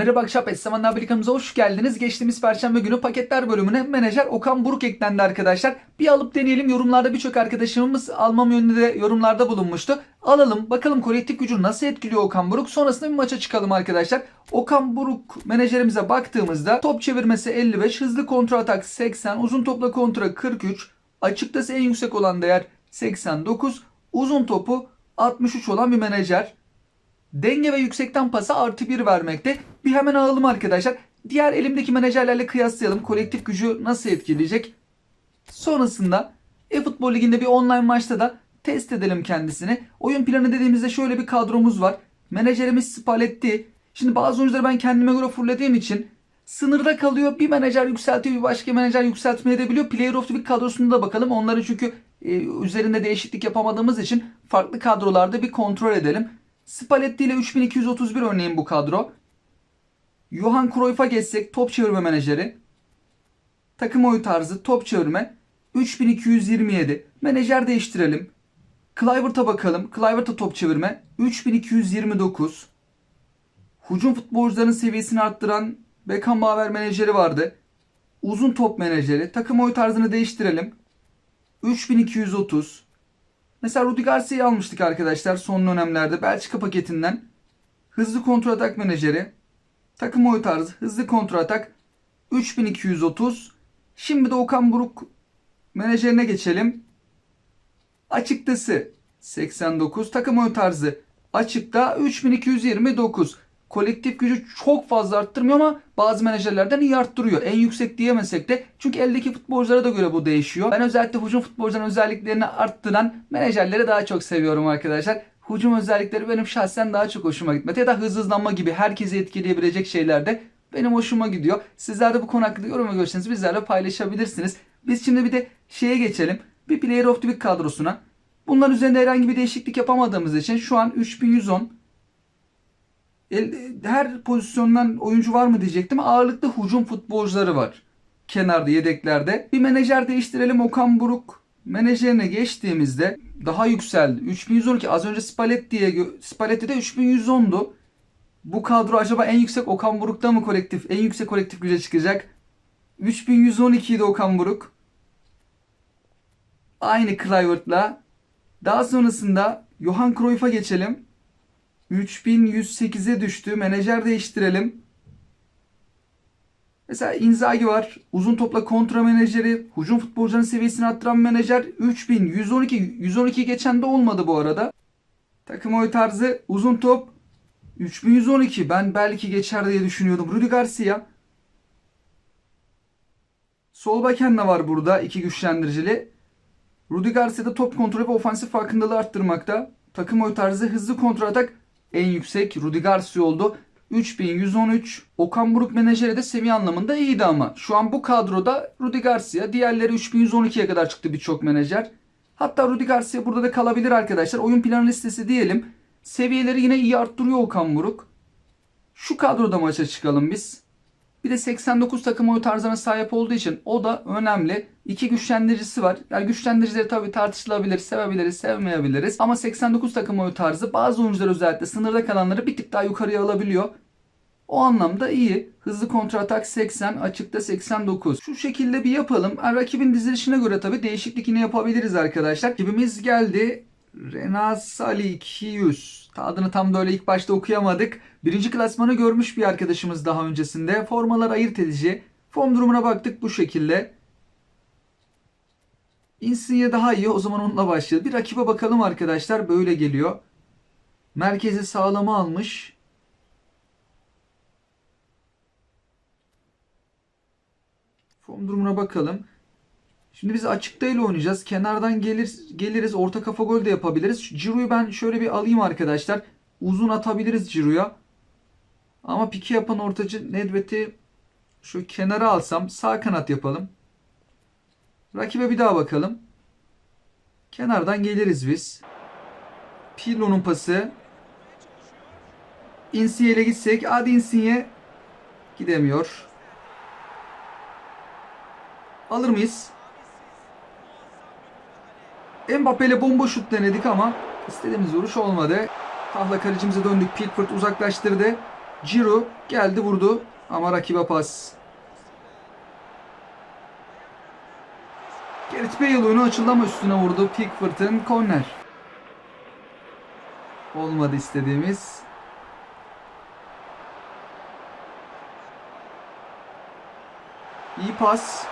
Merhaba akşam Esseman Haber kanalımıza hoş geldiniz. Geçtiğimiz Perşembe günü paketler bölümüne menajer Okan Buruk eklendi arkadaşlar. Bir alıp deneyelim. Yorumlarda birçok arkadaşımız almam yönünde de yorumlarda bulunmuştu. Alalım bakalım kolektif gücü nasıl etkiliyor Okan Buruk. Sonrasında bir maça çıkalım arkadaşlar. Okan Buruk menajerimize baktığımızda top çevirmesi 55, hızlı kontra atak 80, uzun topla kontra 43, açıktası en yüksek olan değer 89, uzun topu 63 olan bir menajer. Denge ve yüksekten pasa artı 1 vermekte. Bir hemen alalım arkadaşlar. Diğer elimdeki menajerlerle kıyaslayalım. Kolektif gücü nasıl etkileyecek? Sonrasında e-futbol liginde bir online maçta da test edelim kendisini. Oyun planı dediğimizde şöyle bir kadromuz var. Menajerimiz Spalletti. Şimdi bazı oyuncuları ben kendime göre fullediğim için sınırda kalıyor. Bir menajer yükseltiyor, bir başka menajer yükseltmeye de biliyor. Player of the Week kadrosunda da bakalım. Onları çünkü e, üzerinde değişiklik yapamadığımız için farklı kadrolarda bir kontrol edelim. Spalletti ile 3231 örneğin bu kadro. Johan Cruyff'a geçsek top çevirme menajeri. Takım oyu tarzı top çevirme 3227. Menajer değiştirelim. Clivert'a bakalım. Clivert'a top çevirme 3229. Hücum futbolcuların seviyesini arttıran Beckenbauer menajeri vardı. Uzun top menajeri. Takım oyu tarzını değiştirelim. 3230. Mesela Rudi Garcia'yı almıştık arkadaşlar son dönemlerde Belçika paketinden. Hızlı kontratak menajeri. Takım oyu tarzı hızlı kontratak 3230. Şimdi de Okan Buruk menajerine geçelim. Açıktası 89. Takım oyu tarzı açıkta 3229. Kolektif gücü çok fazla arttırmıyor ama bazı menajerlerden iyi arttırıyor. En yüksek diyemesek de çünkü eldeki futbolculara da göre bu değişiyor. Ben özellikle hücum futbolcuların özelliklerini arttıran menajerleri daha çok seviyorum arkadaşlar. Hücum özellikleri benim şahsen daha çok hoşuma gitmedi. Ya da hız hızlanma gibi herkesi etkileyebilecek şeyler de benim hoşuma gidiyor. Sizler de bu konu hakkında yorum ve görüşlerinizi bizlerle paylaşabilirsiniz. Biz şimdi bir de şeye geçelim. Bir Player of the Week kadrosuna. Bunların üzerinde herhangi bir değişiklik yapamadığımız için şu an 3110 El- her pozisyondan oyuncu var mı diyecektim. Ağırlıklı hücum futbolcuları var. Kenarda yedeklerde. Bir menajer değiştirelim. Okan Buruk menajerine geçtiğimizde daha yükseldi. 3112 az önce Spalletti'ye Spalletti'de 3110'du. Bu kadro acaba en yüksek Okan Buruk'ta mı kolektif? En yüksek kolektif güce çıkacak. 3112 idi Okan Buruk. Aynı Kluivert'la. Daha sonrasında Johan Cruyff'a geçelim. 3108'e düştü. Menajer değiştirelim. Mesela Inzaghi var. Uzun topla kontra menajeri. Hücum futbolcuların seviyesini arttıran menajer. 3112. 112 geçen de olmadı bu arada. Takım oy tarzı uzun top. 3112. Ben belki geçer diye düşünüyordum. Rudi Garcia. Sol beken de var burada. iki güçlendiricili. Rudi Garcia'da top kontrolü ve ofansif farkındalığı arttırmakta. Takım oy tarzı hızlı kontratak en yüksek Rudi Garcia oldu. 3113. Okan Buruk menajeri de seviye anlamında iyiydi ama. Şu an bu kadroda Rudi Garcia. Diğerleri 3112'ye kadar çıktı birçok menajer. Hatta Rudi Garcia burada da kalabilir arkadaşlar. Oyun planı listesi diyelim. Seviyeleri yine iyi arttırıyor Okan Buruk. Şu kadroda maça çıkalım biz. Bir de 89 takım oyu tarzına sahip olduğu için o da önemli. İki güçlendiricisi var. Yani güçlendiricileri tabii tartışılabilir, sevebiliriz, sevmeyebiliriz. Ama 89 takım oyu tarzı bazı oyuncular özellikle sınırda kalanları bir tık daha yukarıya alabiliyor. O anlamda iyi. Hızlı kontratak 80, açıkta 89. Şu şekilde bir yapalım. Yani rakibin dizilişine göre tabii değişiklik yine yapabiliriz arkadaşlar. Rakibimiz geldi. Renasali 200. Adını tam da öyle ilk başta okuyamadık. Birinci klasmanı görmüş bir arkadaşımız daha öncesinde. Formalar ayırt edici. Form durumuna baktık bu şekilde. Insigne daha iyi. O zaman onunla başlayalım. Bir rakibe bakalım arkadaşlar. Böyle geliyor. Merkezi sağlama almış. Form durumuna bakalım. Şimdi biz açıkta ile oynayacağız. Kenardan gelir, geliriz. Orta kafa gol de yapabiliriz. Ciro'yu ben şöyle bir alayım arkadaşlar. Uzun atabiliriz Ciro'ya. Ama piki yapan ortacı Nedved'i şu kenara alsam sağ kanat yapalım. Rakibe bir daha bakalım. Kenardan geliriz biz. Pirlo'nun pası. Insigne ile gitsek. Hadi Insigne. Gidemiyor. Alır mıyız? Mbappe ile bomba şut denedik ama istediğimiz vuruş olmadı. Tahla kalecimize döndük. Pickford uzaklaştırdı. Ciro geldi vurdu ama rakibe pas. Gareth Bale oyunu açıldı ama üstüne vurdu. Pickford'ın korner. Olmadı istediğimiz. İyi pas.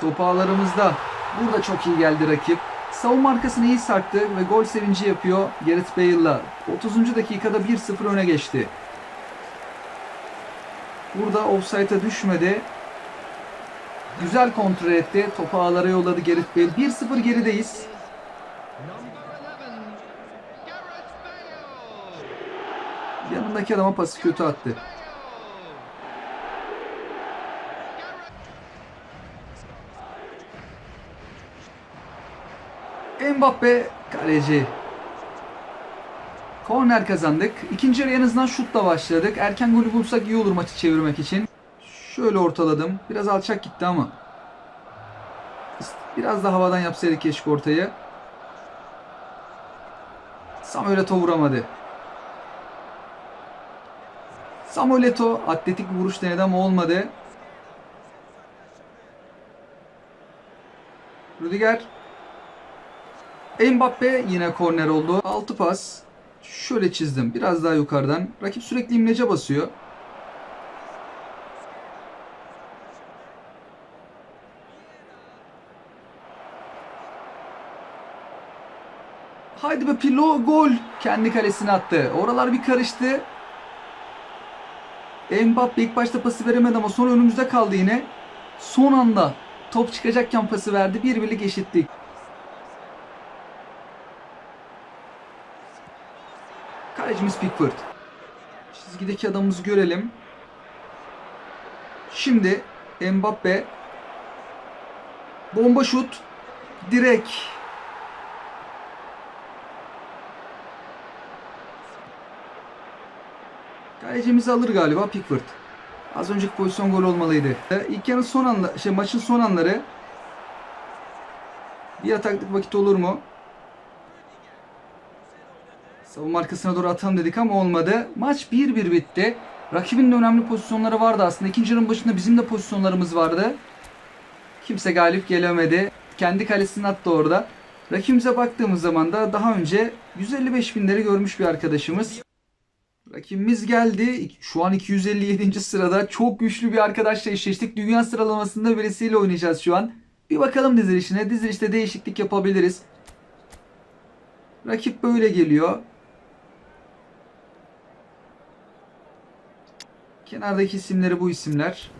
Top ağlarımızda. Burada çok iyi geldi rakip. Savunma arkasını iyi sarktı ve gol sevinci yapıyor Gareth Bale'la. 30. dakikada 1-0 öne geçti. Burada offside'a düşmedi. Güzel kontrol etti. Topu ağlara yolladı Gareth Bale. 1-0 gerideyiz. Yanındaki adama pası kötü attı. Mbappe kaleci. Korner kazandık. İkinci yarı en azından şutla başladık. Erken golü bulsak iyi olur maçı çevirmek için. Şöyle ortaladım. Biraz alçak gitti ama. Biraz da havadan yapsaydık keşke ortayı. Samuel Eto'o vuramadı. Samuel Eto'o atletik vuruş denedi ama olmadı. Rüdiger Mbappe yine korner oldu. 6 pas. Şöyle çizdim. Biraz daha yukarıdan. Rakip sürekli imlece basıyor. Haydi be Pirlo gol. Kendi kalesine attı. Oralar bir karıştı. Mbappe ilk başta pası veremedi ama sonra önümüzde kaldı yine. Son anda top çıkacakken pası verdi. Bir birlik eşitlik. Kalecimiz Pickford. Çizgideki adamımızı görelim. Şimdi Mbappe bomba şut direkt Kalecimizi alır galiba Pickford. Az önceki pozisyon gol olmalıydı. İlk yarının son anla, şey maçın son anları. Bir ataklık vakit olur mu? Savunma arkasına doğru atalım dedik ama olmadı. Maç 1-1 bitti. Rakibin de önemli pozisyonları vardı aslında. İkinci yarının başında bizim de pozisyonlarımız vardı. Kimse galip gelemedi. Kendi kalesini attı orada. Rakibimize baktığımız zaman da daha önce 155 binleri görmüş bir arkadaşımız. Rakibimiz geldi. Şu an 257. sırada. Çok güçlü bir arkadaşla eşleştik. Dünya sıralamasında birisiyle oynayacağız şu an. Bir bakalım dizilişine. Dizilişte değişiklik yapabiliriz. Rakip böyle geliyor. Kenardaki isimleri bu isimler.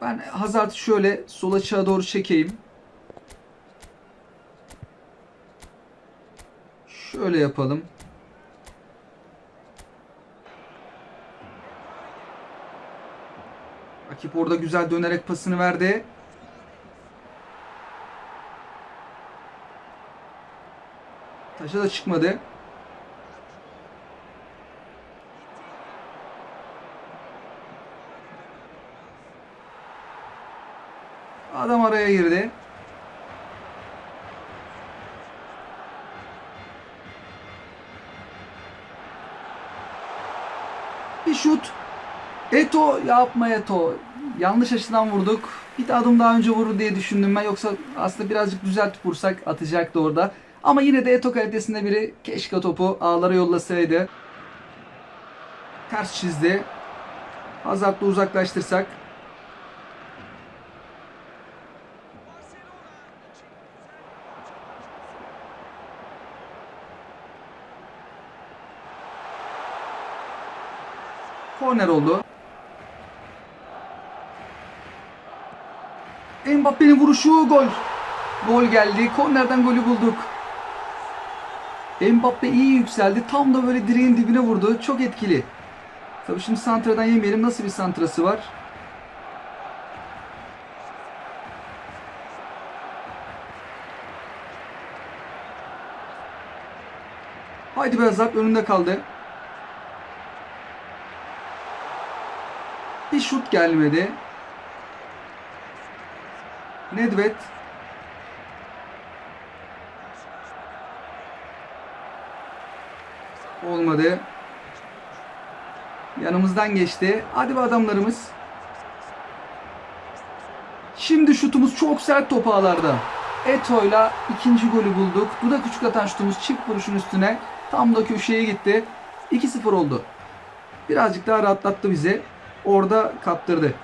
Ben Hazard'ı şöyle sol açığa doğru çekeyim. Şöyle yapalım. Rakip orada güzel dönerek pasını verdi. Taşa da çıkmadı. Adam araya girdi. Bir şut. Eto yapma Eto. Yanlış açıdan vurduk. Bir de adım daha önce vurur diye düşündüm ben. Yoksa aslında birazcık düzeltip vursak atacaktı orada. Ama yine de Eto kalitesinde biri keşke topu ağlara yollasaydı. Ters çizdi. Hazard'la uzaklaştırsak. Korner oldu. Mbappe'nin vuruşu gol. Gol geldi. Kornerden golü bulduk. Mbappe iyi yükseldi. Tam da böyle direğin dibine vurdu. Çok etkili. Tabii şimdi santradan yemeyelim. Nasıl bir santrası var? Haydi be Azap önünde kaldı. Bir şut gelmedi. Nedved Olmadı. Yanımızdan geçti. Hadi be adamlarımız. Şimdi şutumuz çok sert top ağlarda. Eto'yla ikinci golü bulduk. Dudak küçük atan şutumuz çift vuruşun üstüne. Tam da köşeye gitti. 2-0 oldu. Birazcık daha rahatlattı bizi. Orada kaptırdı.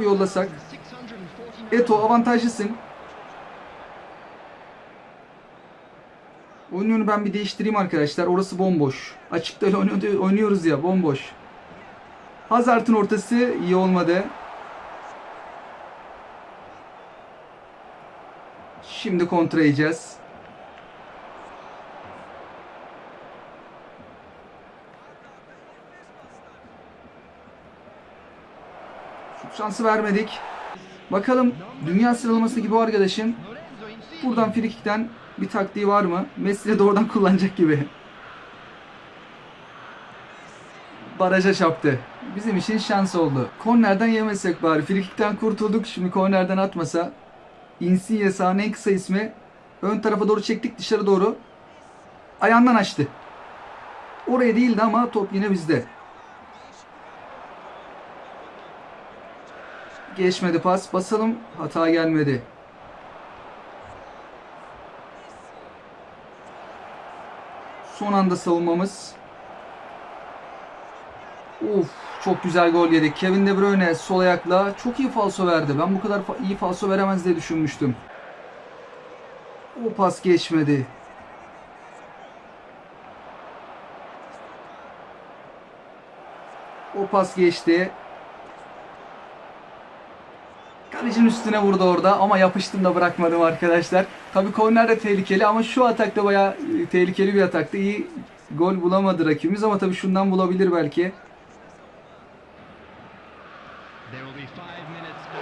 Topu yollasak. Eto avantajlısın. Oyunu ben bir değiştireyim arkadaşlar. Orası bomboş. Açıkta oynuyoruz ya bomboş. Hazard'ın ortası iyi olmadı. Şimdi kontra yiyeceğiz. Şut şansı vermedik. Bakalım dünya sıralamasındaki bu arkadaşın buradan frikikten bir taktiği var mı? Messi de doğrudan kullanacak gibi. Baraja çarptı. Bizim için şans oldu. Kornerden yemesek bari. Frikikten kurtulduk. Şimdi kornerden atmasa. Insigne sahanın en kısa ismi. Ön tarafa doğru çektik dışarı doğru. Ayağından açtı. Oraya değildi ama top yine bizde. Geçmedi pas. Basalım. Hata gelmedi. Son anda savunmamız. Of çok güzel gol yedik. Kevin De Bruyne sol ayakla çok iyi falso verdi. Ben bu kadar iyi falso veremez diye düşünmüştüm. O pas geçmedi. O pas geçti. Kalecinin üstüne vurdu orada ama yapıştım da bırakmadım arkadaşlar. Tabii korner de tehlikeli ama şu atakta bayağı e, tehlikeli bir ataktı. İyi gol bulamadı rakibimiz ama tabii şundan bulabilir belki.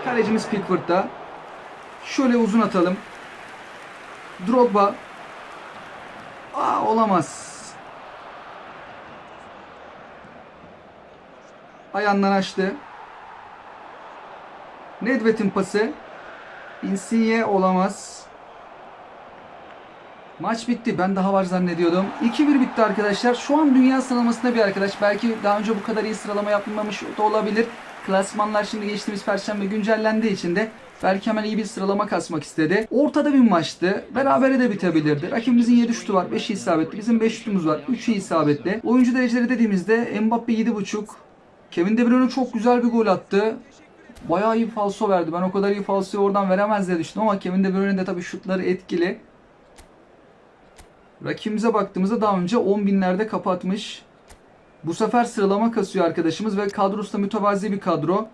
Kalecimiz Pickford'da. Şöyle uzun atalım. Drogba. Aa olamaz. Ayağından açtı. Nedved'in pası. Insigne olamaz. Maç bitti. Ben daha var zannediyordum. 2-1 bitti arkadaşlar. Şu an dünya sıralamasında bir arkadaş. Belki daha önce bu kadar iyi sıralama yapmamış da olabilir. Klasmanlar şimdi geçtiğimiz perşembe güncellendiği için de belki hemen iyi bir sıralama kasmak istedi. Ortada bir maçtı. Berabere de bitebilirdi. Rakibimizin 7 şutu var. 5 isabetli. Bizim 5 şutumuz var. 3 isabetli. Oyuncu dereceleri dediğimizde Mbappe 7.5. Kevin De Bruyne çok güzel bir gol attı. Bayağı iyi falso verdi. Ben o kadar iyi falsoyu oradan veremez diye düşündüm ama Kevin De Bruyne'nin de tabii şutları etkili. Rakibimize baktığımızda daha önce 10 binlerde kapatmış. Bu sefer sıralama kasıyor arkadaşımız ve kadrosu da mütevazi bir kadro.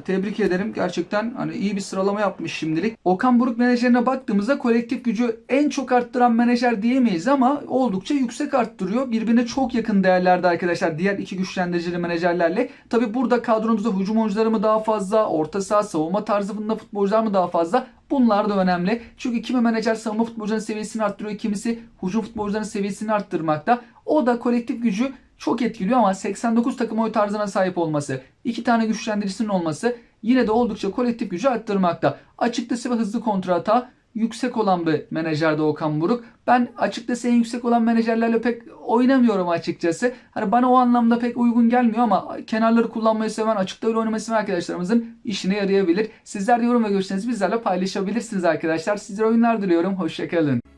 Tebrik ederim. Gerçekten hani iyi bir sıralama yapmış şimdilik. Okan Buruk menajerine baktığımızda kolektif gücü en çok arttıran menajer diyemeyiz ama oldukça yüksek arttırıyor. Birbirine çok yakın değerlerde arkadaşlar diğer iki güçlendiricili menajerlerle. Tabi burada kadronuzda hücum oyuncuları mı daha fazla, orta saha savunma tarzında futbolcular mı daha fazla? Bunlar da önemli. Çünkü kimi menajer savunma futbolcuların seviyesini arttırıyor, kimisi hücum futbolcuların seviyesini arttırmakta. O da kolektif gücü çok etkiliyor ama 89 takım oy tarzına sahip olması, iki tane güçlendiricisinin olması yine de oldukça kolektif gücü arttırmakta. Açıkçası ve hızlı kontrata yüksek olan bir menajerde Okan Buruk. Ben açıkçası en yüksek olan menajerlerle pek oynamıyorum açıkçası. Hani bana o anlamda pek uygun gelmiyor ama kenarları kullanmayı seven, açıkta öyle oynamayı arkadaşlarımızın işine yarayabilir. Sizler de yorum ve görüşlerinizi bizlerle paylaşabilirsiniz arkadaşlar. Sizlere oyunlar diliyorum. Hoşçakalın.